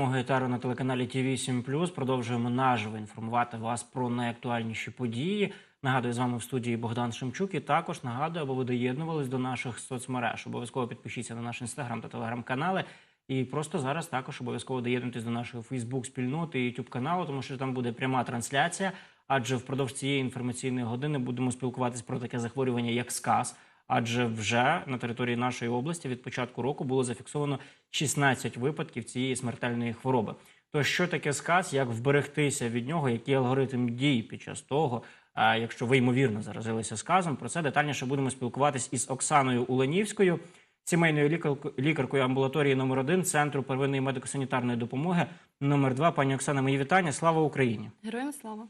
Гетару на телеканалі ТВ 7 Продовжуємо наживо інформувати вас про найактуальніші події. Нагадую, з вами в студії Богдан Шемчук. І також нагадую, аби ви доєднувались до наших соцмереж. Обов'язково підпишіться на наш інстаграм та телеграм-канали. І просто зараз також обов'язково доєднуйтесь до нашої Фейсбук-спільноти і YouTube каналу, тому що там буде пряма трансляція. Адже впродовж цієї інформаційної години будемо спілкуватись про таке захворювання, як сказ. Адже вже на території нашої області від початку року було зафіксовано 16 випадків цієї смертельної хвороби. То що таке сказ, як вберегтися від нього, який алгоритм дій під час того, якщо ви ймовірно заразилися сказом, про це детальніше будемо спілкуватись із Оксаною Уленівською, сімейною лікаркою, амбулаторії номер 1 центру первинної медико-санітарної допомоги номер 2 Пані Оксана, мої вітання. Слава Україні! Героям слава.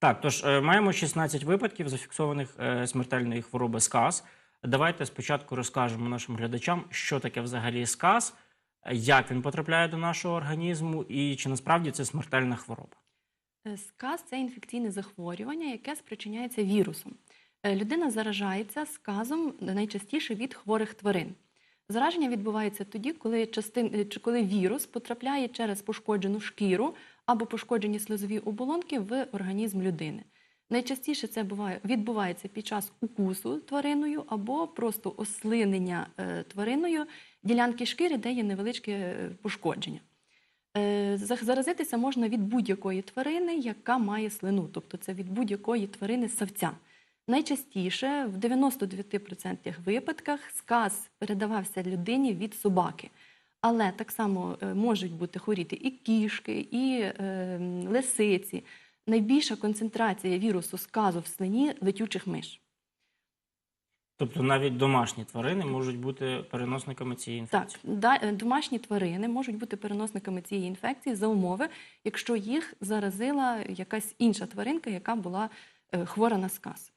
Так, тож е, маємо 16 випадків зафіксованих е, смертельної хвороби сказ. Давайте спочатку розкажемо нашим глядачам, що таке взагалі сказ, як він потрапляє до нашого організму, і чи насправді це смертельна хвороба. Е, Сказ це інфекційне захворювання, яке спричиняється вірусом. Людина заражається сказом найчастіше від хворих тварин. Зараження відбувається тоді, коли, частин, коли вірус потрапляє через пошкоджену шкіру або пошкоджені слизові оболонки в організм людини. Найчастіше це буває, відбувається під час укусу твариною або просто ослинення е, твариною ділянки шкіри, де є невеличке е, пошкодження. Е, Заразитися можна від будь-якої тварини, яка має слину, тобто це від будь-якої тварини савця. Найчастіше в 99% випадках сказ передавався людині від собаки. Але так само е, можуть бути хворіти і кішки, і е, лисиці. Найбільша концентрація вірусу сказу в слині летючих миш. Тобто навіть домашні тварини можуть бути переносниками цієї інфекції. да, е, домашні тварини можуть бути переносниками цієї інфекції за умови, якщо їх заразила якась інша тваринка, яка була е, хвора на сказ.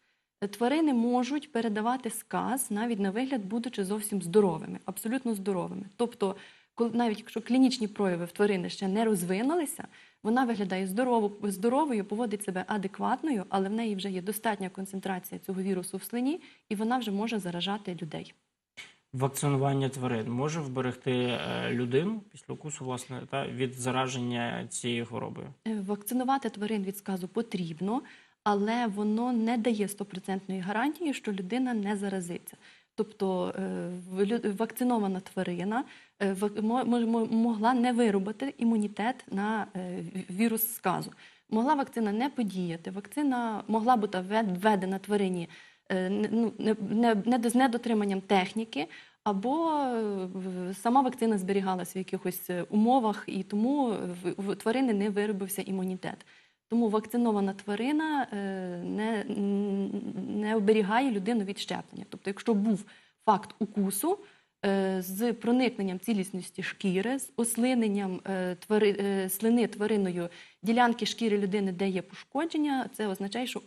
Тварини можуть передавати сказ навіть на вигляд, будучи зовсім здоровими, абсолютно здоровими. Тобто, навіть якщо клінічні прояви в тварини ще не розвинулися, вона виглядає здорово, здоровою, поводить себе адекватною, але в неї вже є достатня концентрація цього вірусу в слині, і вона вже може заражати людей. Вакцинування тварин може вберегти е, людину після укусу власне та від зараження цією хворобою. Е, Вакцинувати тварин від сказу потрібно, але воно не дає стопроцентної гарантії, що людина не заразиться. Тобто е, вакцинована тварина е, могла не виробити імунітет на е, вірус сказу. Могла вакцина не подіяти. Вакцина могла бути введена тварині ну, з недотриманням техніки, або сама вакцина зберігалася в якихось умовах, і тому в тварини не виробився імунітет. Тому вакцинована тварина е, не, не оберігає людину від щеплення. Тобто, якщо був факт укусу е, з проникненням цілісності шкіри, з ослиненням е, твари, слини твариною ділянки шкіри людини, де є пошкодження, це означає, що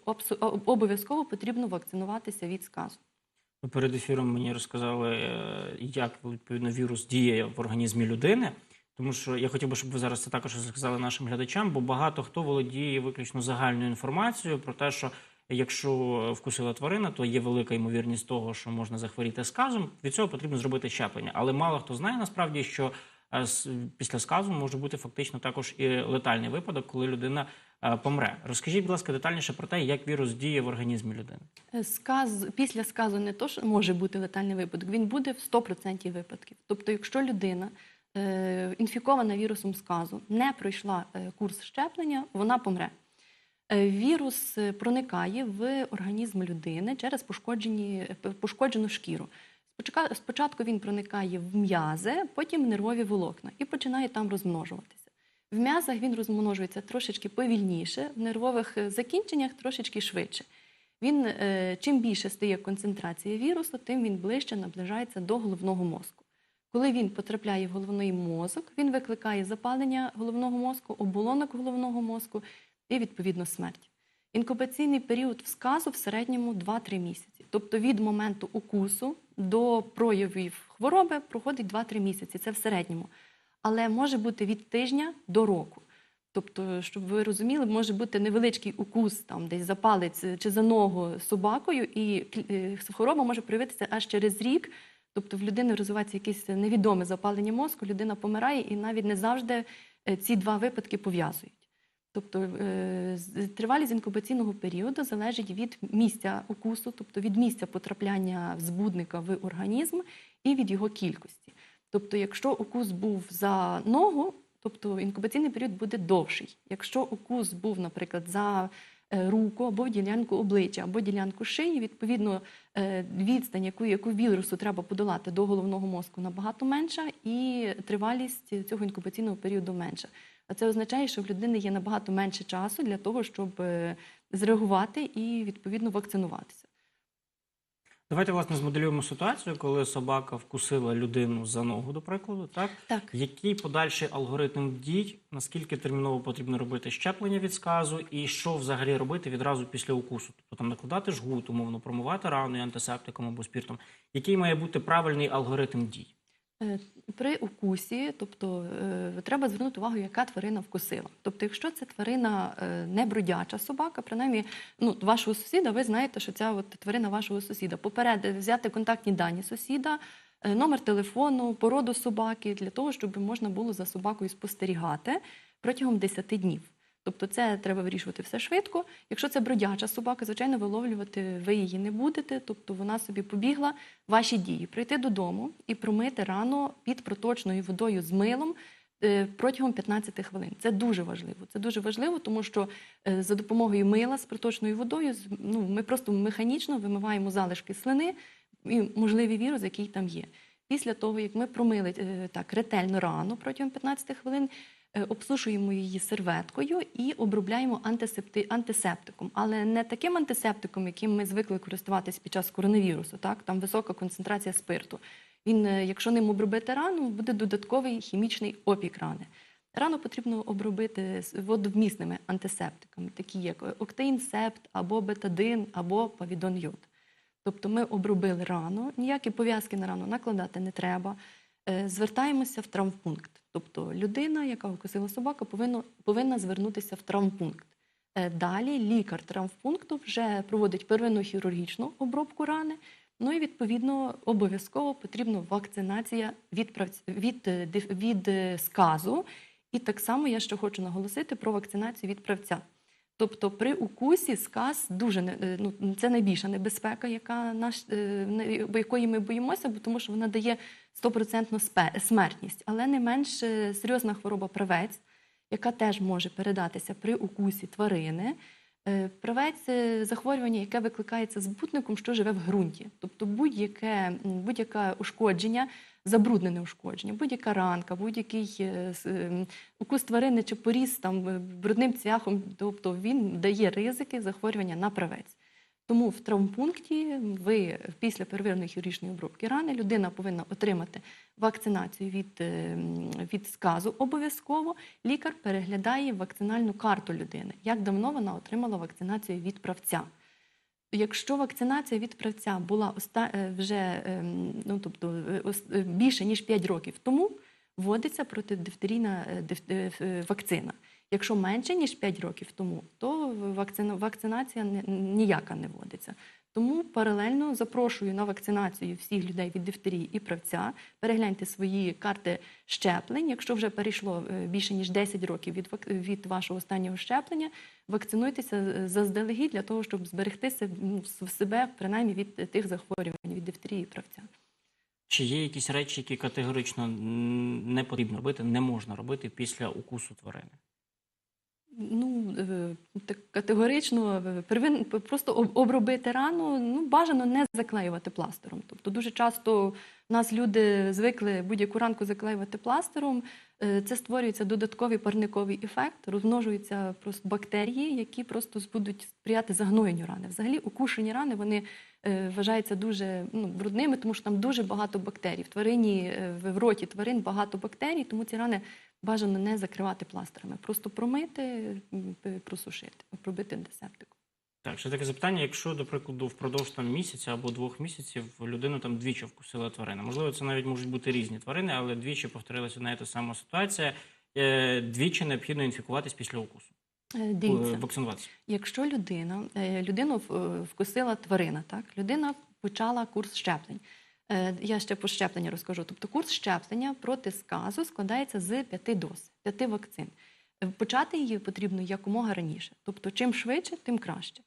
обов'язково потрібно вакцинуватися від сказу. Перед ефіром мені розказали, як відповідно вірус діє в організмі людини. Тому що я хотів би, щоб ви зараз це також розказали нашим глядачам, бо багато хто володіє виключно загальною інформацією про те, що якщо вкусила тварина, то є велика ймовірність того, що можна захворіти сказом. Від цього потрібно зробити щеплення. Але мало хто знає насправді, що е, після сказу може бути фактично також і летальний випадок, коли людина е, помре. Розкажіть, будь ласка, детальніше про те, як вірус діє в організмі людини. Е, Сказ після сказу не то, що може бути летальний випадок, він буде в 100% випадків. Тобто, якщо людина інфікована вірусом сказу, не пройшла е, курс щеплення, вона помре. Е, Вірус е, проникає в організм людини через пошкоджені, е, пошкоджену шкіру. Спочатку, він проникає в м'язи, потім в нервові волокна і починає там розмножуватися. В м'язах він розмножується трошечки повільніше, в нервових е, закінченнях трошечки швидше. Він, е, чим більше стає концентрація вірусу, тим він ближче наближається до головного мозку. Коли він потрапляє в головний мозок, він викликає запалення головного мозку, оболонок головного мозку і відповідно смерть. Інкубаційний період в сказу в середньому 2-3 місяці. Тобто від моменту укусу до проявів хвороби проходить 2-3 місяці. Це в середньому. Але може бути від тижня до року. Тобто, щоб ви розуміли, може бути невеличкий укус там десь за палець чи за ногу собакою, і е, хвороба може проявитися аж через рік, Тобто в людини розвивається якесь невідоме запалення мозку, людина помирає, і навіть не завжди е, ці два випадки пов'язують. Тобто е, тривалість інкубаційного періоду залежить від місця укусу, тобто від місця потрапляння збудника в організм і від його кількості. Тобто, якщо укус був за ногу, тобто інкубаційний період буде довший. Якщо укус був, наприклад, за руку або ділянку обличчя, або ділянку шиї, відповідно, е, відстань, яку, яку вірусу треба подолати до головного мозку, набагато менша, і тривалість цього інкубаційного періоду менша. А це означає, що в людини є набагато менше часу для того, щоб е, зреагувати і відповідно вакцинуватися. Давайте власне змоделюємо ситуацію, коли собака вкусила людину за ногу, до прикладу, так Так. який подальший алгоритм дій, наскільки терміново потрібно робити щеплення від сказу, і що взагалі робити відразу після укусу? Тобто там накладати жгут, умовно промивати рану і антисептиком або спіртом. Який має бути правильний алгоритм дій? Е, При укусі, тобто е, треба звернути увагу, яка тварина вкусила. Тобто, якщо це тварина е, не бродяча собака, принаймні ну, вашого сусіда, ви знаєте, що ця от тварина вашого сусіда. Поперед взяти контактні дані сусіда, номер телефону, породу собаки, для того, щоб можна було за собакою спостерігати протягом 10 днів. Тобто це треба вирішувати все швидко. Якщо це бродяча собака, звичайно, виловлювати ви її не будете. Тобто вона собі побігла ваші дії прийти додому і промити рану під проточною водою з милом е, протягом 15 хвилин. Це дуже важливо. Це дуже важливо, тому що е, за допомогою мила з проточною водою ну, ми просто механічно вимиваємо залишки слини і можливий вірус, який там є. Після того, як ми промили е, так ретельно рану протягом 15 хвилин, обсушуємо її серветкою і обробляємо антисепти, антисептиком, але не таким антисептиком, яким ми звикли користуватись під час коронавірусу. Так там висока концентрація спирту. Він, е, якщо ним обробити рану, буде додатковий хімічний опік рани. Рану потрібно обробити водовмісними антисептиками, такі як октеїнсепт, або бетадин, або павідон-йод. Тобто ми обробили рану, ніякі пов'язки на рану накладати не треба. Е, Звертаємося в травмпункт. Тобто людина, яка укусила собаку, повинна, повинна звернутися в травмпункт. Е, Далі лікар травмпункту вже проводить первинну хірургічну обробку рани. Ну і відповідно обов'язково потрібна вакцинація від, від, е, від е, сказу. І так само я ще хочу наголосити про вакцинацію від правця. Тобто при укусі сказ дуже е, ну, це найбільша небезпека, яка наш, е, якої ми боїмося, бо тому що вона дає стопроцентну смертність, але не менш е, серйозна хвороба правець, яка теж може передатися при укусі тварини. Правець захворювання, яке викликається збутником, що живе в ґрунті. Тобто будь-яке, будь-яке ушкодження, забруднене ушкодження, будь-яка ранка, будь-який е, ем, укус тварини чи поріз там е, брудним цвяхом, тобто він дає ризики захворювання на правець. Тому в травмпункті ви після первинної хірургічної обробки рани людина повинна отримати вакцинацію від, е, від сказу обов'язково. Лікар переглядає вакцинальну карту людини. Як давно вона отримала вакцинацію від правця. Якщо вакцинація від правця була оста... е, вже ем, ну, тобто, е, е, більше ніж 5 років тому, вводиться протидифтерійна диф- вакцина. Якщо менше ніж 5 років тому, то вакцина... вакцинація ніяка не вводиться. Тому паралельно запрошую на вакцинацію всіх людей від дифтерії і правця. Перегляньте свої карти щеплень. Якщо вже перейшло е, більше ніж 10 років від, від вашого останнього щеплення, вакцинуйтеся е, заздалегідь для того, щоб зберегти себе принаймні від тих захворювань, від дифтерії і правця. Чи є якісь речі, які категорично не потрібно робити, не можна робити після укусу тварини? Ну так категорично е, первин просто обробити рану. Ну бажано не заклеювати пластером. Тобто дуже часто в нас люди звикли будь-яку ранку заклеювати пластером. Е, Це створюється додатковий парниковий ефект, розмножуються просто бактерії, які просто будуть сприяти загноєнню рани. Взагалі, укушені рани вони е, вважаються дуже ну, брудними, тому що там дуже багато бактерій. В тварині е, в роті тварин багато бактерій, тому ці рани бажано не закривати пластерами, просто промити, просушити, пробити антисептиком. Так, ще таке запитання: якщо, до прикладу, впродовж там місяця або двох місяців людину там двічі вкусила тварина. Можливо, це навіть можуть бути різні тварини, але двічі повторилася одна і та сама ситуація. Е, Двічі необхідно інфікуватись після укусу, Е, Е, Дивіться, вакцинуватися. якщо людина, е, людину вкусила тварина, так людина почала курс щеплень. Е, Я ще по щепленню розкажу. Тобто курс щеплення проти сказу складається з п'яти доз, п'яти вакцин. Е, Почати її потрібно якомога раніше. Тобто, чим швидше, тим краще.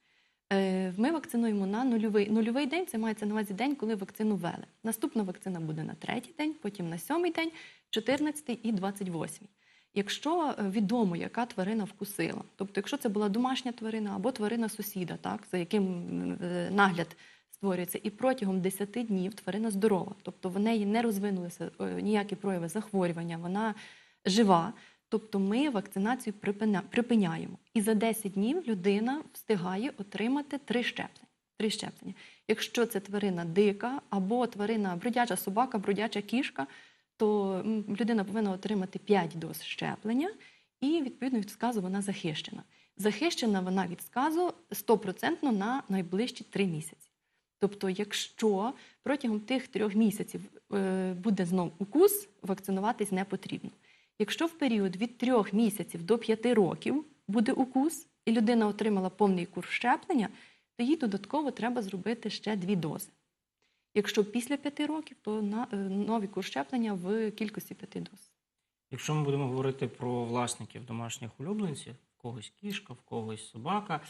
Е, Ми вакцинуємо на нульовий, нульовий день, це мається на увазі день, коли вакцину ввели. Наступна вакцина буде на третій день, потім на сьомий день, 14 і 28. Якщо відомо, яка тварина вкусила, тобто, якщо це була домашня тварина або тварина сусіда, так, за яким нагляд створюється, і протягом 10 днів тварина здорова, тобто в неї не розвинулися е, ніякі прояви захворювання, вона жива. Тобто ми вакцинацію припиняємо. І за 10 днів людина встигає отримати три щеплення. Три щеплення. Якщо це тварина дика або тварина бродяча собака, бродяча кішка, то людина повинна отримати 5 доз щеплення, і відповідно від сказу вона захищена. Захищена вона від сказу 100% на найближчі 3 місяці. Тобто, якщо протягом тих трьох місяців е, буде знов укус, вакцинуватись не потрібно. Якщо в період від трьох місяців до п'яти років буде укус, і людина отримала повний курс щеплення, то їй додатково треба зробити ще дві дози. Якщо після п'яти років, то на е, новий курс щеплення в кількості п'яти доз. Якщо ми будемо говорити про власників домашніх улюбленців, в когось кішка, в когось собака.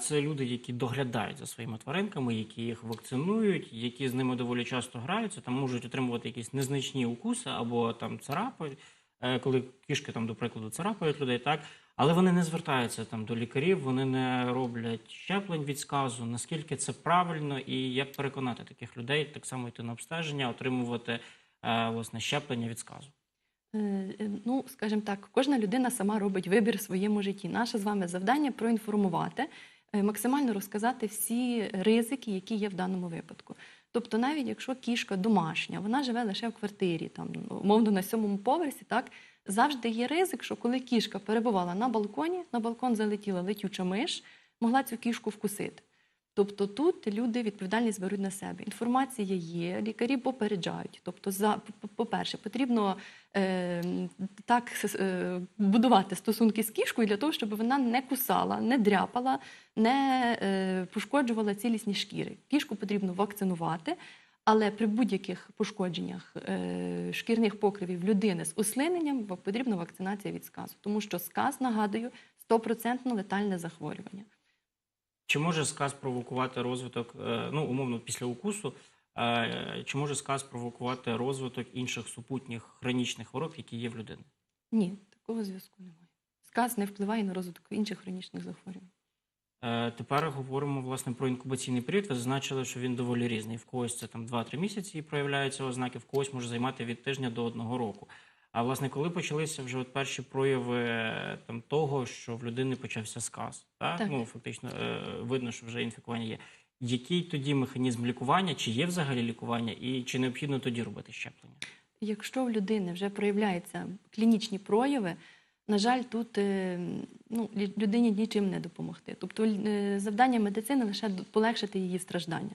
Це люди, які доглядають за своїми тваринками, які їх вакцинують, які з ними доволі часто граються, там можуть отримувати якісь незначні укуси або там царапають, е, коли кішки там, до прикладу, царапають людей, так. Але вони не звертаються там до лікарів, вони не роблять щеплень від сказу. Наскільки це правильно, і як переконати таких людей так само йти на обстеження, отримувати е, власне щеплення від сказу? Е, е, Ну, скажімо так, кожна людина сама робить вибір в своєму житті. Наше з вами завдання проінформувати, е, максимально розказати всі ризики, які є в даному випадку. Тобто, навіть якщо кішка домашня, вона живе лише в квартирі, там умовно на сьомому поверсі, так завжди є ризик, що коли кішка перебувала на балконі, на балкон залетіла летюча миш, могла цю кішку вкусити. Тобто тут люди відповідальність беруть на себе. Інформація є, лікарі попереджають. Тобто, за по- по-перше, потрібно е, так е, будувати стосунки з кішкою для того, щоб вона не кусала, не дряпала, не е, пошкоджувала цілісні шкіри. Кішку потрібно вакцинувати. Але при будь-яких пошкодженнях е, шкірних покривів людини з ослиненням потрібна вакцинація від сказу, тому що сказ, нагадую, 100% летальне захворювання. Чи може сказ провокувати розвиток, е, ну умовно після укусу, е, чи може сказ провокувати розвиток інших супутніх хронічних хвороб, які є в людини? Ні, такого зв'язку немає. Сказ не впливає на розвиток інших хронічних захворювань. Е, Тепер говоримо власне про інкубаційний період. Ви зазначили, що він доволі різний. В когось це там 2-3 місяці і проявляються ознаки, в когось може займати від тижня до одного року. А власне, коли почалися вже от перші прояви е, там того, що в людини почався сказ, так? Так. ну фактично е, видно, що вже інфікування є. Який тоді механізм лікування? Чи є взагалі лікування, і чи необхідно тоді робити щеплення? Якщо в людини вже проявляються клінічні прояви, на жаль, тут е, ну, людині нічим не допомогти. Тобто завдання медицини лише полегшити її страждання.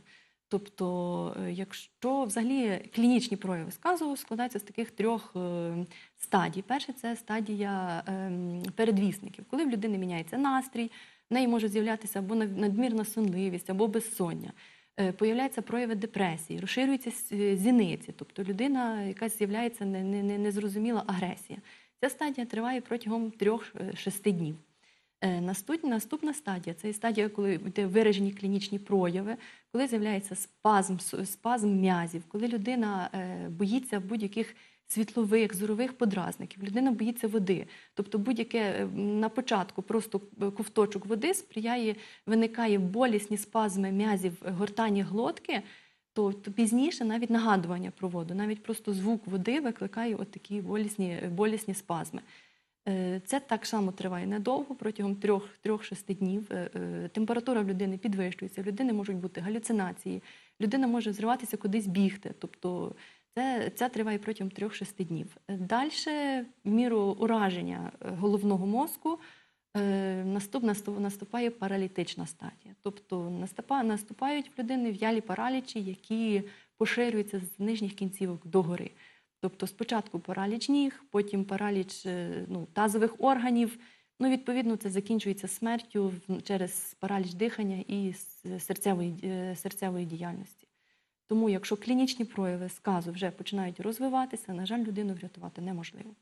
Тобто, е, якщо взагалі клінічні прояви сказу складаються з таких трьох е, стадій. Перше це стадія ем, передвісників, коли в людини міняється настрій, в неї може з'являтися або над- надмірна сонливість, або безсоння. Е, Появляються прояви депресії, розширюються зіниці, тобто людина, якась з'являється не- не- не- незрозуміла агресія. Ця стадія триває протягом 3-6 днів. Е, Наступна стадія це стадія, коли йде виражені клінічні прояви, коли з'являється спазм, спазм м'язів, коли людина е, боїться будь-яких світлових, зорових подразників, людина боїться води. Тобто будь-яке е, на початку просто ковточок води сприяє, виникає болісні спазми м'язів гортані глотки, то, то пізніше навіть нагадування про воду, навіть просто звук води викликає от такі болісні, болісні спазми. Е, Це так само триває недовго, протягом 3-6 днів. Е, е, Температура в людини підвищується, в людини можуть бути галюцинації, людина може зриватися кудись бігти. Тобто це, це триває протягом 3-6 днів. Далі, міру ураження головного мозку, наступ, наступ, наступає паралітична стадія. Тобто наступа, наступають в людини в'ялі паралічі, які поширюються з нижніх кінцівок догори. Тобто спочатку параліч ніг, потім параліч е, ну, тазових органів. Ну, відповідно, це закінчується смертю через параліч дихання і серцевої, е, серцевої діяльності. Тому, якщо клінічні прояви сказу вже починають розвиватися, на жаль, людину врятувати неможливо.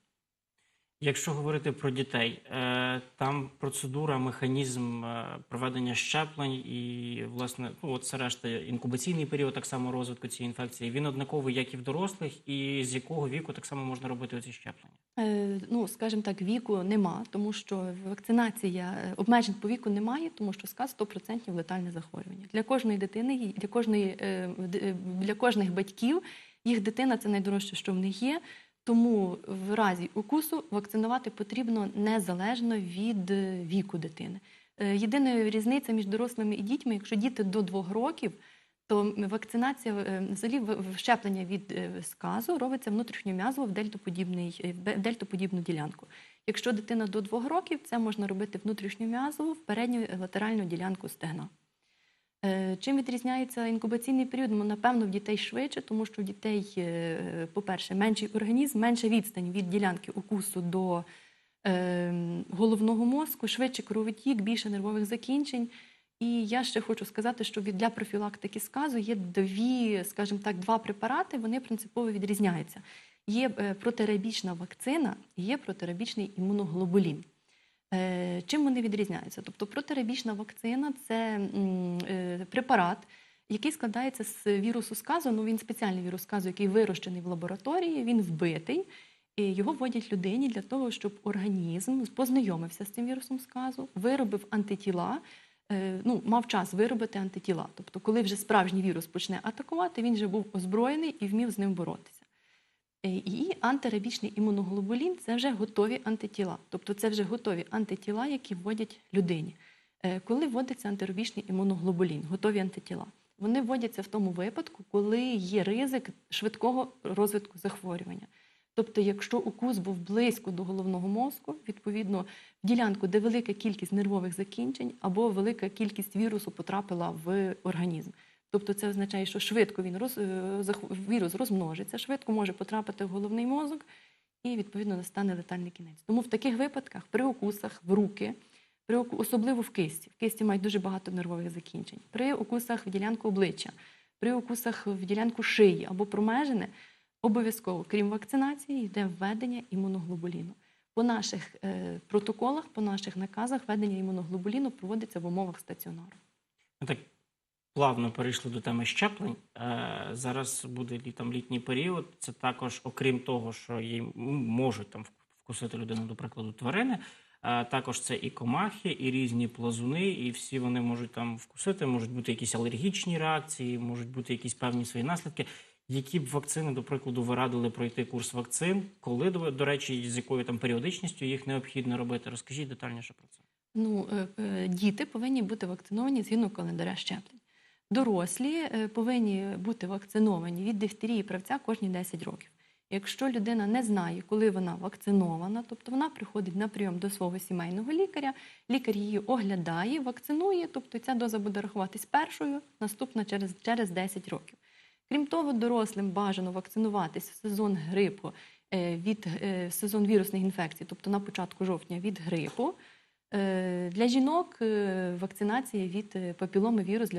Якщо говорити про дітей, е, там процедура, механізм е, проведення щеплень і, власне, ну от це решта інкубаційний період, так само розвитку цієї інфекції. Він однаковий, як і в дорослих, і з якого віку так само можна робити ці щеплення. Е, Ну, скажімо так, віку нема, тому що вакцинація обмежень по віку немає, тому що сказ 100% летальне захворювання. Для кожної дитини, для кожної для кожних батьків їх дитина це найдорожче, що в них є. Тому в разі укусу вакцинувати потрібно незалежно від е, віку дитини. Е, Єдина різниця між дорослими і дітьми, якщо діти до двох років, то вакцинація е, взагалі щеплення від сказу робиться внутрішньом'язово в в дельтоподібну ділянку. Якщо дитина до двох років, це можна робити внутрішньом'язово в передню латеральну ділянку стегна. Е, Чим відрізняється інкубаційний період? Ну, напевно, в дітей швидше, тому що в дітей, е, по-перше, менший організм, менша відстань від ділянки укусу до е, головного мозку, швидше кровотік, більше нервових закінчень. І я ще хочу сказати, що для профілактики сказу є дві, скажімо так, два препарати. Вони принципово відрізняються. Є протирабічна вакцина, є протирабічний імуноглобулін. Е, Чим вони відрізняються? Тобто протирабічна вакцина це е, препарат, який складається з вірусу сказу. Ну він спеціальний вірус сказу, який вирощений в лабораторії, він вбитий. І його вводять людині для того, щоб організм познайомився з цим вірусом сказу, виробив антитіла, е, ну, мав час виробити антитіла. Тобто, коли вже справжній вірус почне атакувати, він вже був озброєний і вмів з ним боротися. Е, І антирабічний імуноглобулін це вже готові антитіла. Тобто це вже готові антитіла, які вводять людині. Е, Коли вводиться антирабічний імуноглобулін, готові антитіла, вони вводяться в тому випадку, коли є ризик швидкого розвитку захворювання. Тобто, якщо укус був близько до головного мозку, відповідно, в ділянку, де велика кількість нервових закінчень або велика кількість вірусу потрапила в організм. Тобто це означає, що швидко він роз, е, вірус розмножиться, швидко може потрапити в головний мозок і відповідно настане летальний кінець. Тому в таких випадках при укусах в руки, при оку- особливо в кисті, в кисті мають дуже багато нервових закінчень, при укусах в ділянку обличчя, при укусах в ділянку шиї або промежини, обов'язково, крім вакцинації, йде введення імуноглобуліну. По наших е, протоколах, по наших наказах, введення імуноглобуліну проводиться в умовах стаціонару. Так плавно перейшли до теми щеплень. Е, зараз буде лі- там літній період. Це також, окрім того, що їй можуть там вкусити людину, до прикладу, тварини. е, Також це і комахи, і різні плазуни, і всі вони можуть там вкусити. Можуть бути якісь алергічні реакції, можуть бути якісь певні свої наслідки. Які б вакцини, до прикладу, ви радили пройти курс вакцин, коли до, речі, з якою там періодичністю їх необхідно робити? Розкажіть детальніше про це. Ну, е, діти повинні бути вакциновані згідно календаря щеплень. Дорослі е, повинні бути вакциновані від дифтерії правця кожні 10 років. Якщо людина не знає, коли вона вакцинована, тобто вона приходить на прийом до свого сімейного лікаря, лікар її оглядає, вакцинує, тобто ця доза буде рахуватись першою, наступна через, через 10 років. Крім того, дорослим бажано вакцинуватись в сезон грипу е, від е, в сезон вірусних інфекцій, тобто на початку жовтня від грипу. Е, Для жінок е, вакцинація від е, папіломи вірус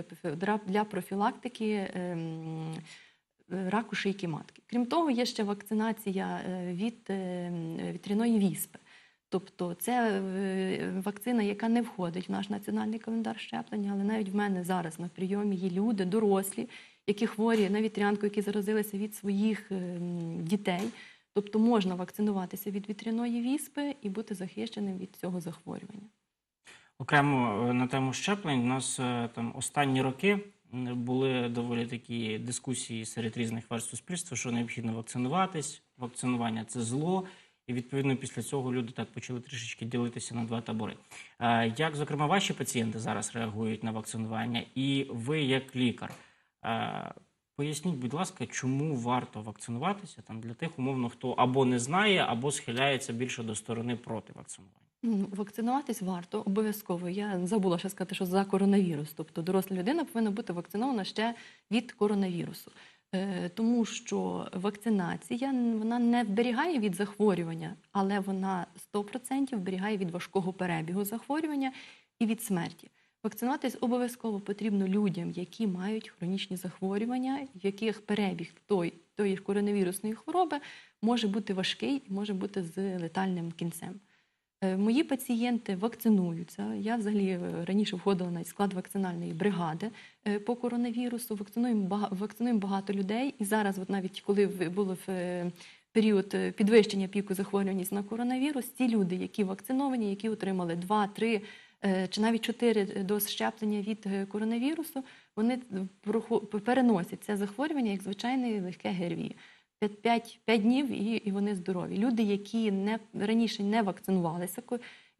для, профілактики ем, раку шийки матки. Крім того, є ще вакцинація від вітряної віспи. Тобто це вакцина, яка не входить в наш національний календар щеплення, але навіть в мене зараз на прийомі є люди, дорослі, які хворі на вітрянку, які заразилися від своїх ем, дітей. Тобто можна вакцинуватися від вітряної віспи і бути захищеним від цього захворювання. Окремо е, на тему щеплень, у нас е, там останні роки були доволі такі дискусії серед різних верств суспільства, що необхідно вакцинуватись. Вакцинування це зло. І відповідно після цього люди так почали трішечки ділитися на два табори. Е, Як, зокрема, ваші пацієнти зараз реагують на вакцинування, і ви, як лікар, поясніть, будь ласка, чому варто вакцинуватися там для тих, умовно, хто або не знає, або схиляється більше до сторони проти вакцинування. Ну, Вакцинуватись варто обов'язково. Я забула ще сказати, що за коронавірус. Тобто доросла людина повинна бути вакцинована ще від коронавірусу. Е, Тому що вакцинація вона не вберігає від захворювання, але вона 100% вберігає від важкого перебігу захворювання і від смерті. Вакцинуватись обов'язково потрібно людям, які мають хронічні захворювання, в яких перебіг той, тої коронавірусної хвороби може бути важкий і може бути з летальним кінцем. Е, Мої пацієнти вакцинуються. Я взагалі е, раніше входила на склад вакцинальної бригади е, по коронавірусу. Вакцинуємо вакцинуємо багато людей. І зараз, от навіть коли було в період підвищення піку захворюваність на коронавірус, ті люди, які вакциновані, які отримали 2, 3 е, чи навіть 4 доз щеплення від е, коронавірусу, вони переносять це захворювання як звичайне легке ГРВІ. 5, 5 днів і, і вони здорові. Люди, які не раніше не вакцинувалися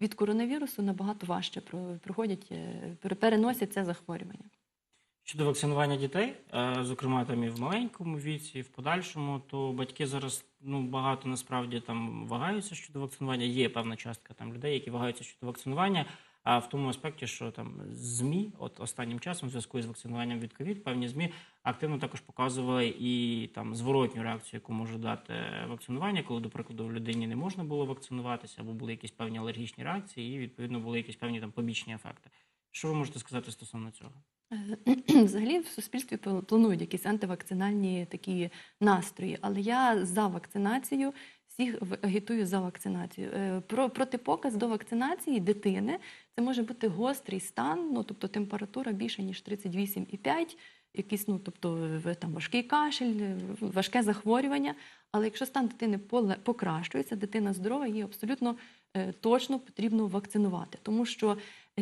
від коронавірусу, набагато важче про- проходять, е, переносять це захворювання. Щодо вакцинування дітей, е, зокрема там і в маленькому віці, і в подальшому, то батьки зараз ну багато насправді там вагаються щодо вакцинування. Є певна частка там людей, які вагаються щодо вакцинування. А в тому аспекті, що там змі, от останнім часом, в зв'язку з вакцинуванням від ковід, певні змі активно також показували і там зворотню реакцію, яку може дати вакцинування, коли, до прикладу, в людині не можна було вакцинуватися, або були якісь певні алергічні реакції, і відповідно були якісь певні там побічні ефекти. Що ви можете сказати стосовно цього? Е, Взагалі в суспільстві планують якісь антивакцинальні такі настрої, але я за вакцинацію. Всіх агітую за вакцинацію. Е, Про протипоказ до вакцинації дитини це може бути гострий стан, ну тобто температура більше ніж 38,5, якийсь, ну тобто там важкий кашель, важке захворювання. Але якщо стан дитини покращується, дитина здорова, її абсолютно е, точно потрібно вакцинувати, тому що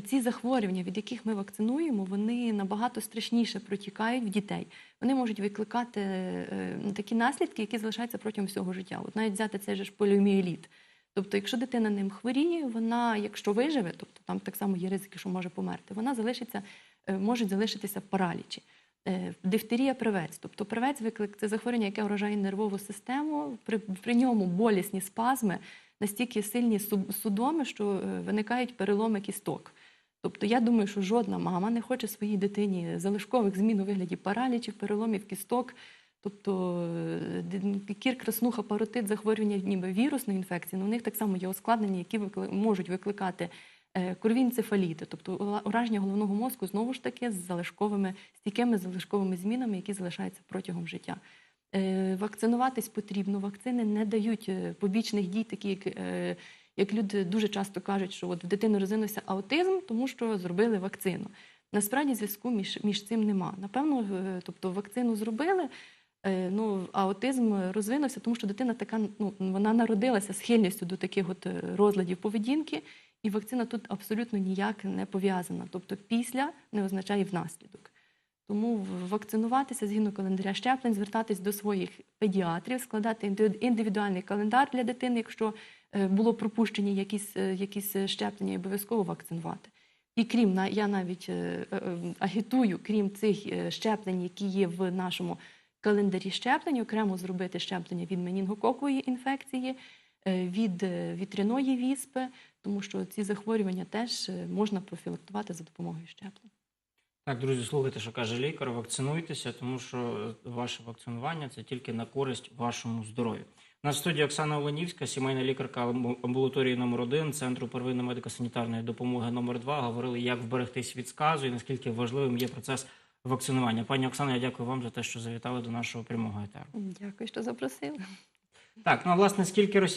ці захворювання, від яких ми вакцинуємо, вони набагато страшніше протікають в дітей. Вони можуть викликати е, такі наслідки, які залишаються протягом всього життя. От навіть взяти цей же ж поліомієліт. Тобто, якщо дитина ним хворіє, вона, якщо виживе, тобто там так само є ризики, що може померти, вона залишиться, е, можуть залишитися паралічі. Е, Дифтерія привець. Тобто привець виклик це захворювання, яке вражає нервову систему. При, при ньому болісні спазми настільки сильні судоми, що е, виникають переломи кісток. Тобто я думаю, що жодна мама не хоче своїй дитині залишкових змін у вигляді паралічів, переломів кісток. Тобто е, кір, краснуха, паротит, захворювання ніби вірусної інфекції, але у них так само є ускладнення, які викли- можуть викликати крові енцефаліти, тобто ураження головного мозку знову ж таки з залишковими стійкими залишковими змінами, які залишаються протягом життя. Е, Вакцинуватись потрібно. Вакцини не дають е, побічних дій, такі як, е, як люди дуже часто кажуть, що от в дитини розвинувся аутизм, тому що зробили вакцину. Насправді зв'язку між, між цим нема. Напевно, е, тобто вакцину зробили. е, Ну, аутизм розвинувся, тому що дитина така, ну вона народилася схильністю до таких от е, розладів поведінки, і вакцина тут абсолютно ніяк не пов'язана. Тобто після не означає внаслідок. Тому вакцинуватися згідно календаря щеплень, звертатись до своїх педіатрів, складати інди- індивідуальний календар для дитини, якщо е, було пропущені якісь, е, якісь е, щеплення, обов'язково вакцинувати. І крім я навіть агітую, крім цих щеплень, які є в нашому календарі щеплень, окремо зробити щеплення від менінгококової інфекції, від е, вітряної віспи, тому що ці захворювання теж е, можна профілактувати за допомогою щеплень. Так, друзі, слухайте, що каже лікар, вакцинуйтеся, тому що ваше вакцинування це тільки на користь вашому здоров'ю. На студії Оксана Оленівська, сімейна лікарка амбулаторії номер 1 Центру первинної медико-санітарної допомоги номер 2 говорили, як вберегтись від сказу і наскільки важливим є процес вакцинування. Пані Оксана, я дякую вам за те, що завітали до нашого прямого етеру. Дякую, що запросили. Так, ну а власне, скільки Росія